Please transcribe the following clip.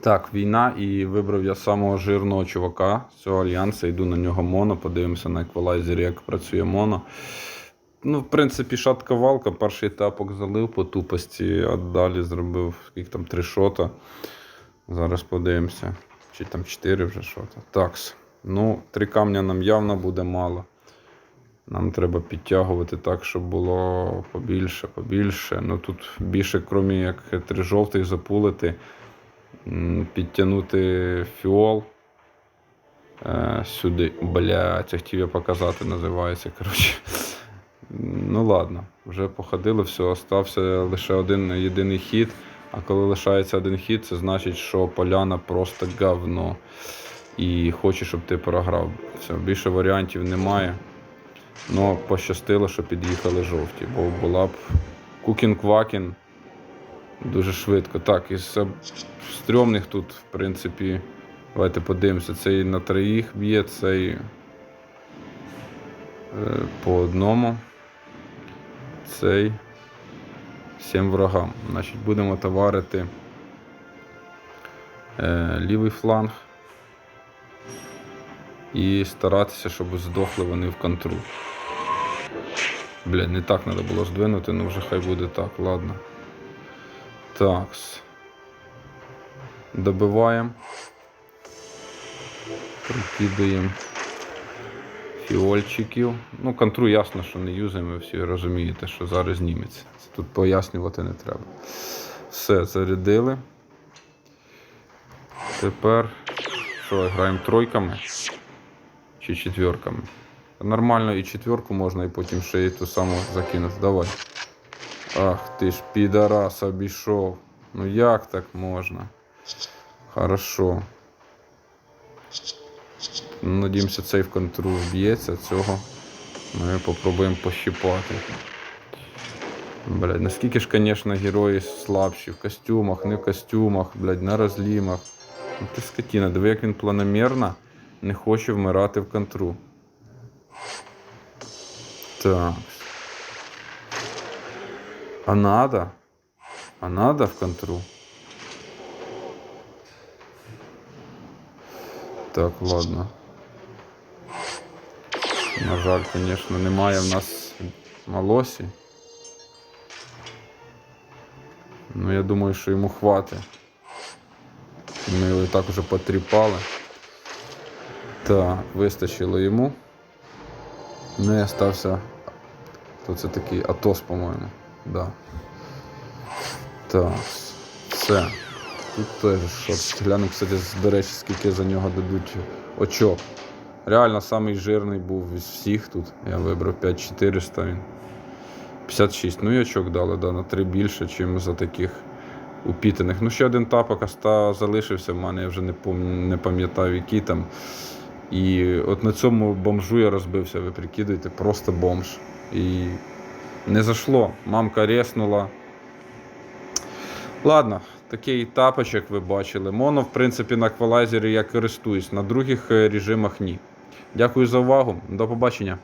Так, війна, і вибрав я самого жирного чувака з цього альянсу. Йду на нього моно, подивимося на еквалайзері, як працює моно. Ну, в принципі, шатка валка, перший етапок залив по тупості, а далі зробив скільки там три шота. Зараз подивимося. Чи там чотири вже шота. Такс. Ну, три камня нам явно буде мало. Нам треба підтягувати так, щоб було побільше, побільше. Ну тут більше, крім як три жовтих запулити, підтягнути фіол. Е, сюди. Блять, хотів я показати, називається. Коротше. Ну ладно, вже походило, все, остався лише один єдиний хід. А коли лишається один хід, це значить, що поляна просто говно. І хоче, щоб ти програв. Все, більше варіантів немає. Ну, пощастило, що під'їхали жовті, бо була б кукін-квакін дуже швидко. Так, із стрьомних тут, в принципі, давайте подивимося. Цей на троїх б'є, цей е, по одному. Цей всім врагам. Значить, будемо товарити е, лівий фланг і старатися, щоб здохли вони в контру. Блядь, не так треба було здвинути, ну вже хай буде так, ладно. Такс. Добиваємо. Прикидаємо фіольчиків. Ну, контру ясно, що не юзаємо, ви всі розумієте, що зараз зніметься. Це тут пояснювати не треба. Все, зарядили. Тепер що, граємо тройками чи четверками? Нормально і четверку можна, і потім ще й ту саму закинути. Давай. Ах ти ж підарас обійшов. Ну як так можна? Хорошо. Ну, Надіємося, цей в контру вб'ється, цього ми попробуємо пощипати. Блядь, наскільки ж, звісно, герої слабші в костюмах, не в костюмах, блядь, на розлімах. Ну ти скотіна, диви, як він планомірно не хоче вмирати в контру. Так. А надо? А надо в контру? Так, ладно. На жаль, звісно, немає в нас малосі. Ну, я думаю, що йому хватить. Ми його і так уже потріпали. Так, вистачило йому. Ну і остався. То це такий Атос, по-моєму. Да. Так, все. Тут теж що. Гляну, кстати, до речі, скільки за нього дадуть очок. Реально самий жирний був із всіх тут. Я вибрав 5400 він. 56. Ну і очок дали, да, на 3 більше, ніж за таких упітаних. Ну, ще один тапок оста залишився в мене, я вже не, пом... не пам'ятаю, який там. І от на цьому бомжу я розбився, ви прикидуєте, просто бомж. І не зашло, Мамка реснула. Ладно, такий тапочок ви бачили. Моно, в принципі, на еквалайзері я користуюсь, на других е, режимах ні. Дякую за увагу. До побачення.